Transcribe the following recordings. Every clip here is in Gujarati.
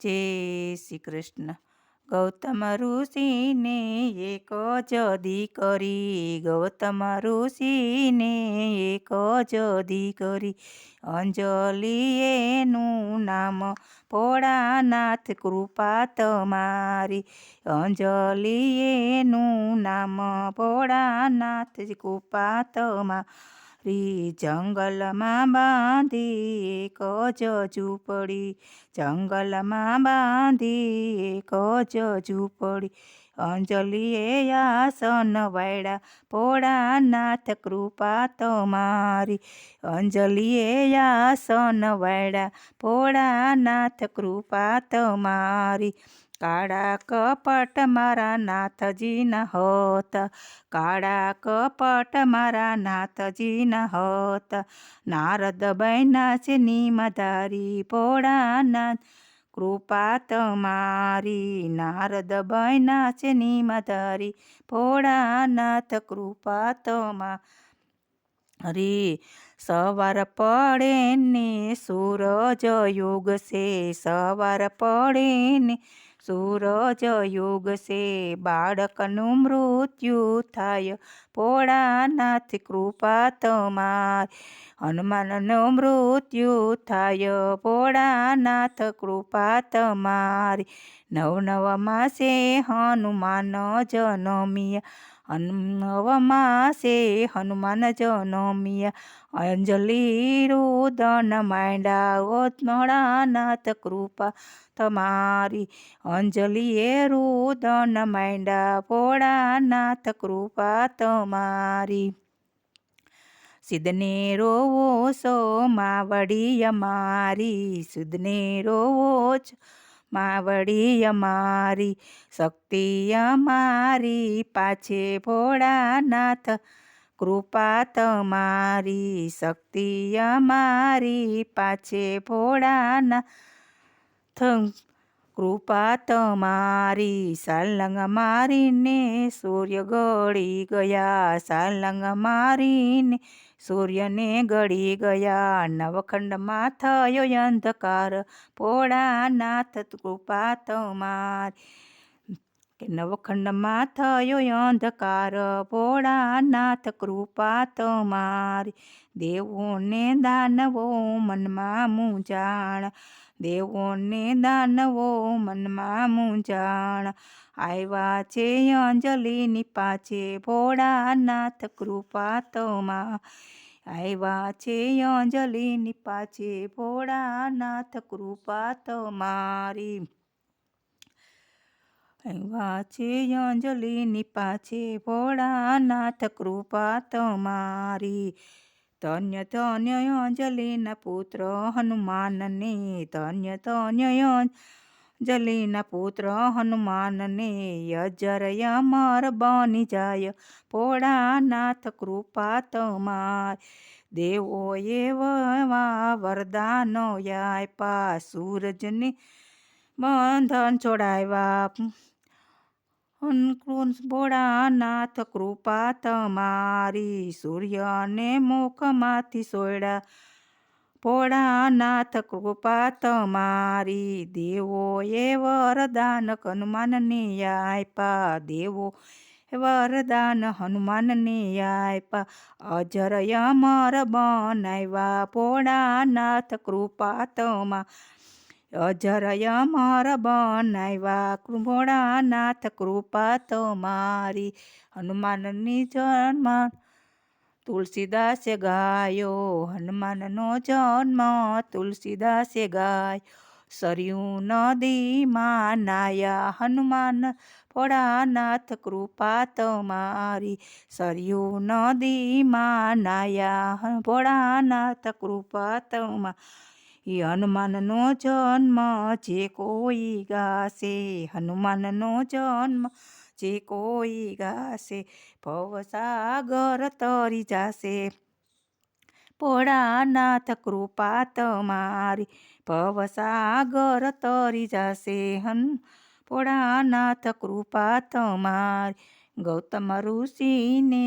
જય શ્રી કૃષ્ણ ગૌતમ ઋષિને એક જ દીકરી ગૌતમ ઋષિને એક જ દીકરી અંજલિ એનું નામ ભોળાનાથ કૃપા તમારી અંજલિ એનું નામ ભોળાનાથ કૃપા તમારી જંગલમાં બાંધી એક જ ઝૂંપડી. જંગલમાં બાંધી એક જ ઝૂંપડી. અંજલિએ આસન વાળ્યા, ભોળાનાથ કૃપા તમારી અંજલિએ આસન વાળ્યા, ભોળાનાથ કૃપા તમારી કાળા કપટ મારા નાથજી ન હોત. કાળા કપટ મારા નાથજી ન હોત. નારદ બૈના છે નિમધારી પોળાના કૃપા તમારી. નારદ બૈના છે નિમધારી પોળાનાથ કૃપા તમારી. સવાર પડે ને સૂરજ યુગ છે સવાર પડે ને સૂરજ યુગ સે બાળકનું મૃત્યુ થાય. ભોળાનાથ કૃપા તમાર હનુમાનનું મૃત્યુ થાય. ભોળાનાથ કૃપા તમારી નવ નવ માસે હનુમાન જનમિયા. નવ માસે હનુમાન જનમિયા અંજલિ રુદન માંડા ભોળાનાથ કૃપા. તમારી અંજલિ એ રુદન માંડા ભોળાનાથ કૃપા તમારી. સિદ્ધને રોવો સો માવડી અમારી સિદ્ધને રોવો છો માવડી અમારી શક્તિ અમારી પાછે ભોળાનાથ. કૃપા તમારી શક્તિ અમારી પાછે ભોળાનાથ. કૃપા તમારી. સાલંગ મારીને સૂર્ય ગળી ગયા. સાલંગ મારીને સૂર્યને ગળી ગયા. નવખંડમાં થયો અંધકાર. ભોળાનાથ, કૃપા તમારી. કે નવખંડમાં થયો અંધકાર. ભોળાનાથ કૃપા તમારી. દેવોને દાનવો મનમાં મૂંઝાણ દેવોને દાનવો મનમાં મૂંઝાણ આવ્યા છે અંજલિની પાછે ભોળાનાથ કૃપા તમા. આવ્યા છે અંજલિની પાછે ભોળાનાથ કૃપા તમારી. છે અંજલિની પાછે ભોળાનાથ કૃપા તમારી. ધન્ય ધન્ય અંજલિના પુત્ર હનુમાનને, ધન્ય ધન્ય અંજલિના પુત્ર હનુમાનને અજર અમર બની જાય, ભોળાનાથ કૃપા તમાર. દેવો એવા વરદાનો આપ્યા, સૂરજને બંધન છોડાવ્યા. ભોળાનાથ કૃપા તમારી. સૂર્યને મુખમાંથી સોયડા. ભોળાનાથ કૃપા તમારી. દેવો એ વરદાન હનુમાનને આપ્યા દેવો વરદાન હનુમાનને આપ્યા અજરય અમર બનાવ્યા ભોળાનાથ કૃપા તમા અજર અમર બનાવ્યા ભોળાનાથ કૃપા તમારી હનુમાનની જન્મ તુલસીદાસે ગાયો, હનુમાનનો જન્મ તુલસીદાસે ગાય. સરયુ નદીમાં નાયા, હનુમાન ભોળાનાથ કૃપા તમારી સરયુ નદીમાં નાયા ભોળાનાથ કૃપા તમા એ હનુમાનનો જન્મ જે કોઈ ગાશે, હનુમાનનો જન્મ જે કોઈ ગાશે ભવસાગર તરી જાશે. ભોળાનાથ કૃપા તમારી ભવસાગર તરી જાશે. હન, ભોળાનાથ કૃપા તમારી ગૌતમ ઋષિને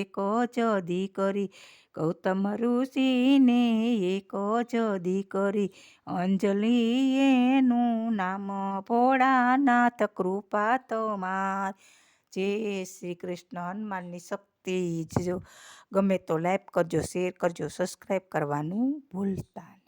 એક જ દીકરી, ગૌતમ ઋષિને એક જ દીકરી. અંજલિ એનું નામ ભોળાનાથ, કૃપા તમાર. જય શ્રી કૃષ્ણ હનુમાનની શક્તિ જો ગમે તો લાઈક કરજો શેર કરજો સબસ્ક્રાઈબ કરવાનું ભૂલતા